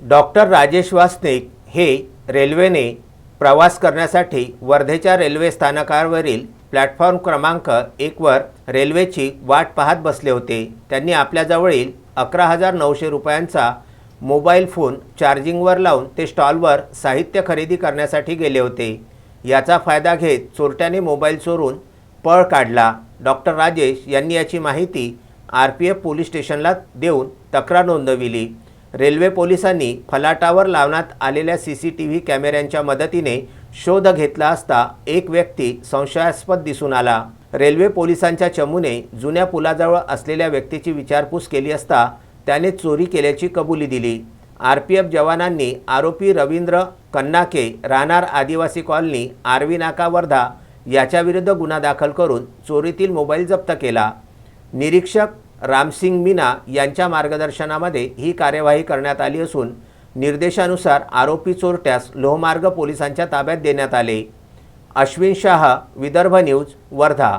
Doctor Rajesh Wasnik हे रेल्वेने प्रवास करण्यासाठी वर्धेच्या रेल्वे स्थानकावरील प्लॅटफॉर्म क्रमांक एकवर रेल्वेची वाट पाहत बसले होते. त्यांनी आपल्याजवळील अकरा हजार नऊशे रुपयांचा मोबाईल फोन चार्जिंगवर लावून ते स्टॉलवर साहित्य खरेदी करण्यासाठी गेले होते. याचा फायदा घेत चोरट्याने मोबाईल चोरून पळ काढला. डॉक्टर राजेश यांनी याची माहिती आर पी एफ पोलीस स्टेशनला देऊन तक्रार नोंदविली. रेल्वे पोलिसांनी फलाटावर लावण्यात आलेल्या सी सी टी व्ही कॅमेऱ्यांच्या मदतीने शोध घेतला असता एक व्यक्ती संशयास्पद दिसून आला. रेल्वे पोलिसांच्या चमूने जुन्या पुलाजवळ असलेल्या व्यक्तीची विचारपूस केली असता त्याने चोरी केल्याची कबुली दिली. आर पी एफ जवानांनी आरोपी रवींद्र कन्नाके राहणार आदिवासी कॉलनी आरवी नाका वर्धा याच्याविरुद्ध गुन्हा दाखल करून चोरीतील मोबाईल जप्त केला. निरीक्षक रामसिंग मीना यांच्या मार्गदर्शनामध्ये ही कार्यवाही करण्यात आली असून निर्देशानुसार आरोपी चोरट्यास लोहमार्ग पोलिसांच्या ताब्यात देण्यात आले. अश्विन शाह विदर्भ न्यूज वर्धा.